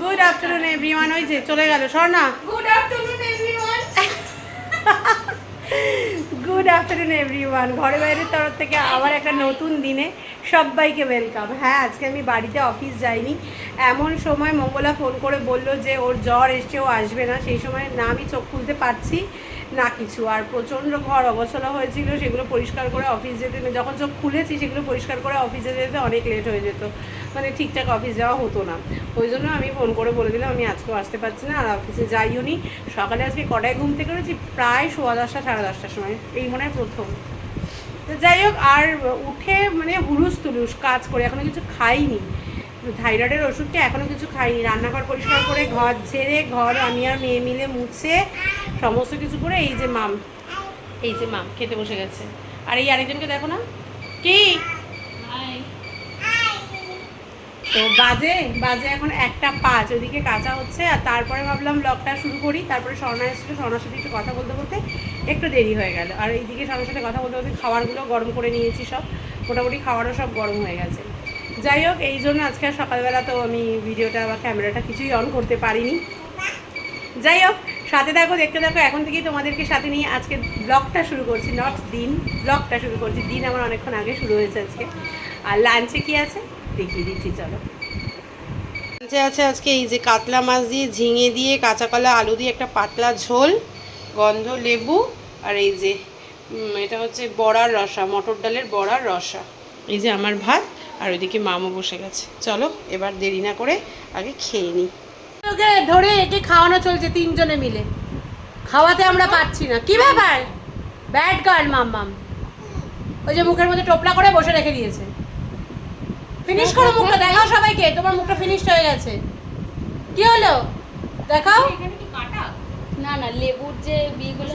Good afternoon everyone ওই যে চলে গেল Swarna. Good afternoon everyone good afternoon everyone ঘরে বাইরের তরফ থেকে আবার একটা নতুন দিনে সবাইকে ওয়েলকাম হ্যাঁ আজকে আমি বাড়িতে অফিস যাইনি। এমন সময় মঙ্গলা ফোন করে বলল যে, ওর জ্বর এসছে, ও আসবে না। সেই সময় না আমি চোখ খুলতে পারছি, না কিছু। আর প্রচণ্ড ঘর অবসলা হয়েছিল, সেগুলো পরিষ্কার করে অফিস যেতে যখন চোখ খুলেছি, সেগুলো পরিষ্কার করে অফিসে যেতে অনেক লেট হয়ে যেত। মানে ঠিকঠাক অফিস যাওয়া হতো না। ওই জন্য আমি ফোন করে বলে দিলাম, আমি আজকেও আসতে পারছি না, আর অফিসে যাইও নি সকালে আজকে কটায় ঘুম থেকে করেছি প্রায় সোয়া দশটা, সাড়ে দশটার সময়। এই মনে হয় প্রথম। তো যাই হোক, আর উঠে মানে হুলুস তুলুস কাজ করে, এখনও কিছু খাইনি। থাইরয়েডের ওষুধটা এখনও কিছু খাইনি। রান্নাঘর পরিষ্কার করে ঘর ঝেড়ে, ঘর আমি আর মেয়ে মিলে মুছে, সমস্ত কিছু করে এই যে মাম, এই যে মাম খেতে বসে গেছে। আর এই আরেকজনকে দেখো না। কি? তো বাজে বাজে এখন একটা পাঁচ, ওইদিকে কাঁচা হচ্ছে, আর তারপরে ভাবলাম ব্লগটা শুরু করি, তারপরে স্বর্ণা এসেছিল, স্বর্ণার সাথে একটু কথা বলতে বলতে একটু দেরি হয়ে গেল। আর এইদিকে স্বর্ণার সাথে কথা বলতে বলতে খাবারগুলো গরম করে নিয়েছি সব, মোটামুটি খাবারও সব গরম হয়ে গেছে। যাই হোক, এই জন্য আজকে সকালবেলা তো আমি ভিডিওটা বা ক্যামেরাটা কিছুই অন করতে পারিনি। যাই হোক, সাথে দেখো দেখতে দেখো এখন থেকেই তোমাদেরকে সাথে নিয়ে আজকে ব্লগটা শুরু করছি নট দিন ব্লগটা শুরু করছি। দিন আমার অনেকক্ষণ আগে শুরু হয়েছে আজকে। আর লাঞ্চে কি আছে? দেখিয়ে দিচ্ছি চলো। লাঞ্চে আছে আজকে এই যে কাতলা মাছ দিয়ে ঝিঙে দিয়ে কাঁচা কলা আলু দিয়ে একটা পাতলা ঝোল গন্ধ লেবু আর এই যে এটা হচ্ছে বড়ার রসা মটর ডালের বড়ার রসা। এই যে আমার ভাত আর ওইদিকে মামও বসে গেছে। চলো এবার দেরি না করে আগে খেয়ে নিই ওকে ধরে একে খাওয়ানো চলছে তিনজনে মিলে। খাওয়াতে আমরা পাচ্ছি না। কি ব্যাপার? Bad girl mum mum. ওই যে মুখের মধ্যে টোপলা করে বসে রেখে দিয়েছে। ফিনিশ করো মুখটা দেখাও সবাইকে তোমার মুখটা ফিনিশড হয়ে গেছে। কি হলো? দেখাও। এখানে কি কাটা? না না লেবুর যে বিগুলো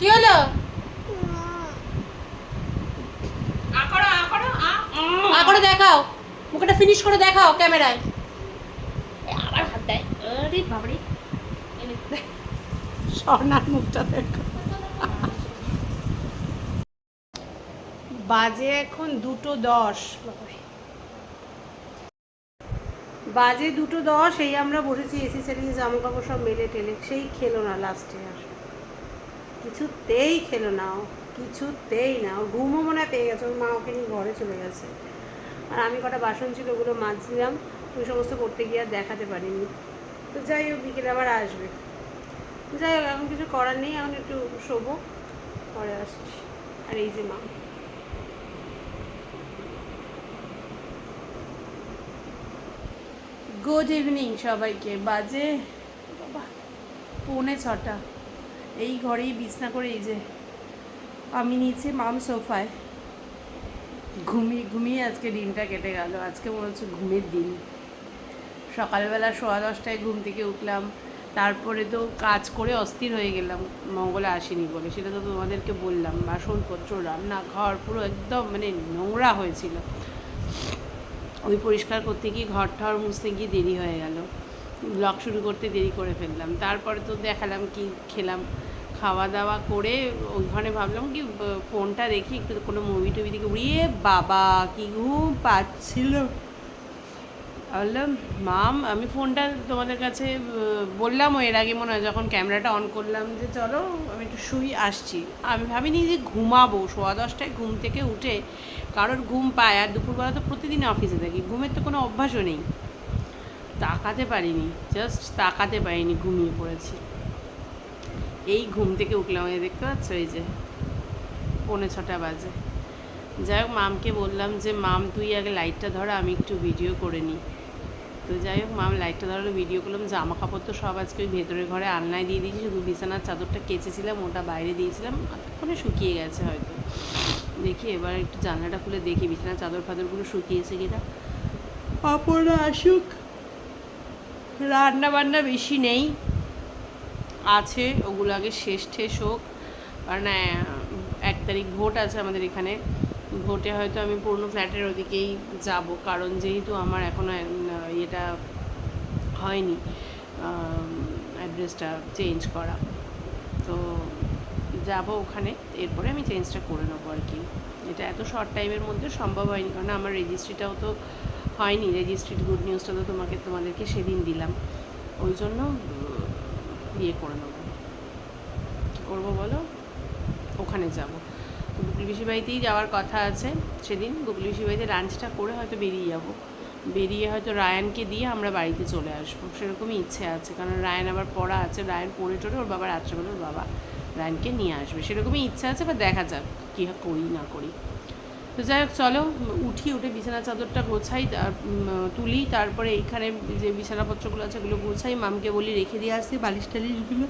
কি হলো? আকড়ো আকড়ো আ আ। দেখাও। মুখটা ফিনিশ করে দেখাও ক্যামেরায়। আবার হাত দেয়। আরে বাবারে। স্বর্ণার মুখটা দেখো। বাজে এখন দুটো দশ। বাবারে। বাজে দুটো দশ, এই আমরা বসেছি, এসি চালিয়ে জামা কাপড় সব মেলে টেলে। সেই খেলো না লাস্টে আর। কিছুতেই খেলো না ও, কিছুতেই না। ও ঘুমও মনে হয় পেয়ে গেছে, ওর মা ওকে নিয়ে ঘরে চলে গেছে। আর আমি কটা বাসন ছিল ওগুলো মাজছিলাম, ওই সমস্ত করতে গিয়ে আর দেখাতে পারিনি। তো যাই হোক, বিকেলে আবার আসবে। যাই হোক, এখন কিছু করার নেই, এখন একটু শোবো, পরে আসছি আর এই যে মা। গুড ইভিনিং সবাইকে। বাজে বাবা, পৌনে ছটা। এই ঘরেই বিছনা করে এই যে আমি নিচে মাম সোফায়। ঘুমিয়ে ঘুমিয়ে আজকে দিনটা কেটে গেল। আজকে মনে হচ্ছে ঘুমের দিন। সকালবেলা সোয়া দশটায় ঘুম থেকে উঠলাম। তারপরে তো কাজ করে অস্থির হয়ে গেলাম। মঙ্গলে আসেনি বলে। সেটা তো তোমাদেরকে বললাম। বাসনপত্র, রান্নাঘর পুরো একদম মানে নোংরা হয়েছিল। ওই পরিষ্কার করতে গিয়ে ঘর ঠর মুছতে গিয়ে দেরি হয়ে গেল। ব্লগ শুরু করতে দেরি করে ফেললাম। তারপরে তো দেখালাম কি খেলাম। খাওয়া দাওয়া করে ওইখানে ভাবলাম কি, ফোনটা দেখি একটু কোনো মুভি টুভি দেখে। উড়িয়ে বাবা, কি ঘুম পাচ্ছিল। বললাম, মাম, আমি ফোনটা তোমাদের কাছে বললাম এর আগে মনে হয় যখন ক্যামেরাটা অন করলাম যে চলো, আমি একটু শুই, আসছি। আমি ভাবিনি যে ঘুমাবো, সোয়া দশটায় ঘুম থেকে উঠে কারোর ঘুম পায়, আর দুপুরবেলা তো প্রতিদিন অফিসে থাকি, ঘুমের তো কোনো অভ্যাসও নেই। তাকাতে পারিনি জাস্ট তাকাতে পারিনি, ঘুমিয়ে পড়েছি। এই ঘুম থেকে উঠলাম, এই দেখতে পাচ্ছ, এই যে পৌনে ছটা বাজে। যাই হোক, মামকে বললাম যে, মাম, তুই আগে লাইটটা ধর, আমি একটু ভিডিও করে নিই। তো যাই হোক মা আমি লাইটটা ধরালো ভিডিও করলাম, জামা কাপড় তো সব আজকে ওই ভেতরের ঘরে আলনায় দিয়ে দিয়েছি, শুধু বিছানার চাদরটা কেচেছিলাম, ওটা বাইরে দিয়েছিলাম ওখানে শুকিয়ে গেছে হয়তো। দেখি এবার একটু জানলাটা খুলে দেখি, বিছানার চাদর ফাদরগুলো শুকিয়েছে কিনা। পাপড় আসুক। রান্না বান্না বেশি নেই। আছে, ওগুলো আগে শেষ ঠেস হোক। কারণ এক তারিখ ভোট আছে আমাদের এখানে। ভোটে হয়তো আমি পুরনো ফ্ল্যাটের ওদিকেই যাব। কারণ যেহেতু আমার এখনও ইয়েটা হয়নি। অ্যাড্রেসটা চেঞ্জ করা। তো যাব ওখানে, এরপরে আমি চেঞ্জটা করে নেব আর কি। এটা এত শর্ট টাইমের মধ্যে সম্ভব হয়নি, কারণ আমার রেজিস্ট্রিটাও তো হয়নি। রেজিস্ট্রিড গুড নিউজটা তো তোমাকে, তোমাদেরকে সেদিন দিলাম। ওই জন্য ইয়ে করে নেব। কী করব বলো? ওখানে যাব। তো গুগলি বাড়িতেই যাওয়ার কথা আছে। সেদিন গুগলি বাড়িতে লাঞ্চটা করে হয়তো বেরিয়ে যাব। বেরিয়ে হয়তো রায়ানকে দিয়ে আমরা বাড়িতে চলে আসব। সেরকমই ইচ্ছে আছে, কারণ রায়ান আবার পড়া আছে, রায়ান পড়ে টড়ে ওর বাবা রাত্রেবেলা ওর বাবা রায়ানকে নিয়ে আসবে। সেরকমই ইচ্ছা আছে বা দেখা যাক কী করি না করি। তো যাই হোক, চলো, উঠি, উঠে বিছানা চাদরটা গোছাই তুলি, তারপরে এইখানে যে বিছানাপত্রগুলো আছে ওগুলো গোছাই, মামকে বলি রেখে দিয়ে আসছি বালিশ টালিশগুলো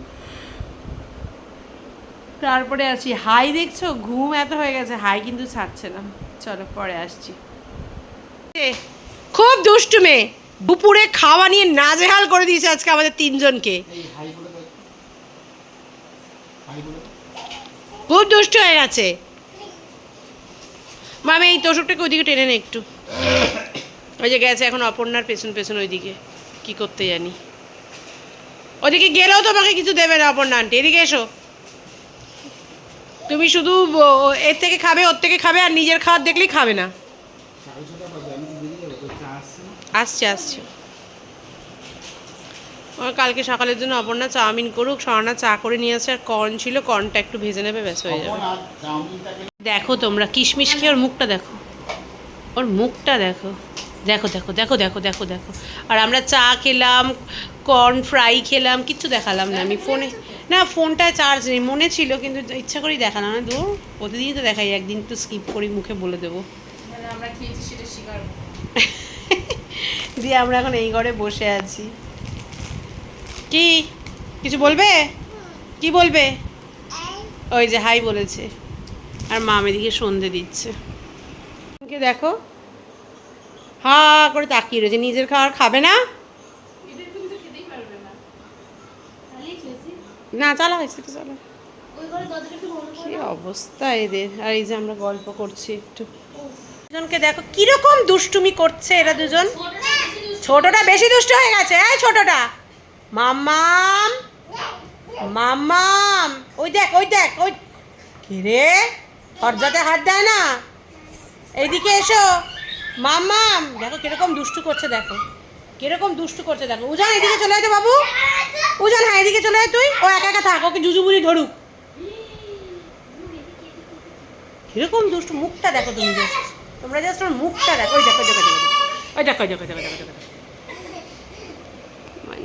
তারপরে আছি হাই দেখছ? ঘুম এত হয়ে গেছে, হাই কিন্তু ছাড়ছে না। চলো, পরে আসছি। খুব দুষ্টু মেয়ে। দুপুরে খাওয়া নিয়ে নাজেহাল করে দিয়েছে আজকে আমাদের তিনজনকে। খুব দুষ্ট হয়ে গেছে। মামি, এই তোষকটাকে ওইদিকে টেনে নে একটু। ওই যে গেছে এখন অপর্ণার পেছন পেছন ওইদিকে। কি করতে জানি। ওদিকে গেলেও তোমাকে কিছু দেবে না অপর্ণা আন্টি। এদিকে এসো। তুমি শুধু এর থেকে খাবে, ওর থেকে খাবে, আর নিজের খাওয়ার দেখলেই খাবে না। আসছে আসছে। ও কালকে সকালের জন্য অপর্ণা চাউমিন করুক স্বর্ণা চা করে নিয়ে আসছে আর কর্ন ছিল কর্নটা একটু ভেজে নেবে ব্যাস হয়ে যাবে। দেখো তোমরা কিশমিশ খেয়ে ওর মুখটা দেখো। ওর মুখটা দেখো। দেখো দেখো দেখো দেখো দেখো দেখো। আর আমরা চা খেলাম কর্ন ফ্রাই খেলাম কিচ্ছু দেখালাম না আমি। ফোনে না ফোনটায় চার্জ নেই মনে ছিল কিন্তু ইচ্ছা করেই দেখালাম না। দূর প্রতিদিনই তো দেখাই একদিন একটু স্কিপ করি মুখে বলে দেবো। মানে আমরা খেয়েছি সেটা। দিয়ে আমরা এখন এই ঘরে বসে আছি। কি? কিছু বলবে? কি বলবে? ওই যে হাই বলেছে। আর মাম এদিকে সন্ধে দিচ্ছে। দেখো? হা করে তাকিয়ে রয়েছে। নিজের খাবার খাবে না? না, চালা হয়েছে চলো। কি অবস্থা এদের? আর এই যে আমরা গল্প করছি একটু। দুজনকে দেখো, কীরকম দুষ্টুমি করছে এরা দুজন? ছোটটা বেশি দুষ্ট হয়ে গেছে, এই ছোটটা। মাম্মাম মাম্মাম, ওই দেখ ওই দেখ, ওই কি রে? দরজাতে হাত দেয় না। এইদিকে এসো। মাম্মাম, দেখো কীরকম দুষ্টু করছে, দেখো। কীরকম দুষ্টু করছে, দেখো। উজান, এদিকে চলে আয় তো বাবু। উজান হ্যাঁ এদিকে চলে আয় তুই। ও একা একা থাক, ওকে জুজুবুরি ধরুক। কীরকম দুষ্টু, মুখটা দেখো তুমি জাস্ট তোমরা জাস্ট মুখটা দেখো। ওই দেখো দেখো দেখো, ওই দেখো দেখো দেখো দেখো দেখো।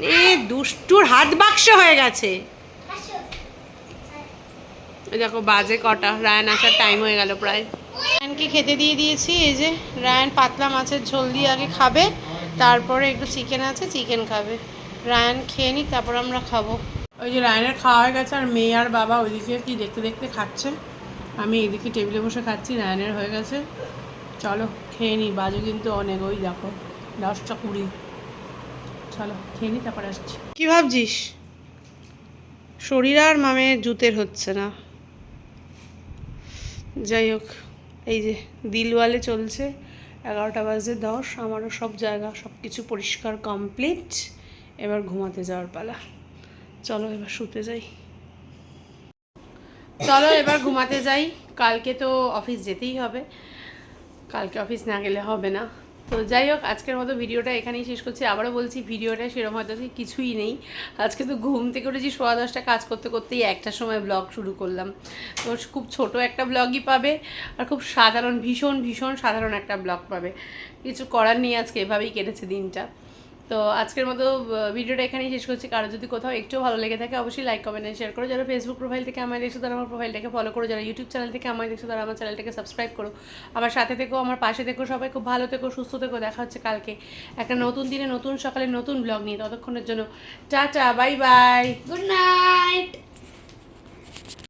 মানে দুষ্টুর হাত বাক্স হয়ে গেছে। দেখো বাজে কটা, রায়ান আসার টাইম হয়ে গেল প্রায়। রায়ানকে খেতে দিয়ে দিয়েছি, এই যে রায়ান পাতলা মাছের ঝোল দিয়ে আগে খাবে, তারপরে একটু চিকেন আছে চিকেন খাবে। রায়ান খেয়ে নিক, তারপর আমরা খাব। ওই যে রায়ানের খাওয়া হয়ে গেছে, আর মেয়ে আর বাবা ওইদিকে কি দেখতে দেখতে খাচ্ছে। আমি এদিকে টেবিলে বসে খাচ্ছি, রায়ানের হয়ে গেছে। চলো, খেয়ে নিই বাজে কিন্তু অনেক, ওই দেখো, দশটা কুড়ি। চলো, খেয়ে নিই তারপর আসছি। কি ভাবছিস? শরীর আর মামের জুতের হচ্ছে না। যাই হোক, এই যে দিলওয়ালে চলছে, এগারোটা বাজে দশ, আমারও সব জায়গা, সব কিছু পরিষ্কার কমপ্লিট এবার ঘুমাতে যাওয়ার পালা। চলো, এবার শুতে যাই। চলো, এবার ঘুমাতে যাই। কালকে তো অফিস যেতেই হবে। কালকে অফিস না গেলে হবে না। তো যাই হোক, আজকের মতো ভিডিওটা এখানেই শেষ করছি। আবারও বলছি, ভিডিওটা সেরকম হয়তো কিছুই নেই। আজকে তো ঘুম থেকে উঠেছি, সোয়া দশটা কাজ করতে করতেই একটা সময় ব্লগ শুরু করলাম। তো খুব ছোট একটা ব্লগই পাবে, আর খুব সাধারণ, ভীষণ ভীষণ সাধারণ একটা ব্লগ পাবে। কিছু করার নেই আজকে, এভাবেই কেটেছে দিনটা। তো আজকের মতো ভিডিওটা এখানেই শেষ করছি। কারও যদি কোথাও একটু ভালো লেগে থাকে, অবশ্যই লাইক কমেন্ট শেয়ার করো। যারা ফেসবুক প্রোফাইল থেকে আমায় দেখছ, তারা আমার প্রোফাইলটাকে ফলো করো। যারা ইউটিউব চ্যানেল থেকে আমায় দেখছ, তারা আমার চ্যানেলটাকে সাবস্ক্রাইব করো। আমার সাথে থেকো, আমার পাশে থেকো, সবাই খুব ভালো থেকো, সুস্থ থেকো। দেখা হচ্ছে কালকে একটা নতুন দিনে, নতুন সকালে, নতুন ব্লগ নিয়ে। ততক্ষণের জন্য, tata bye bye good night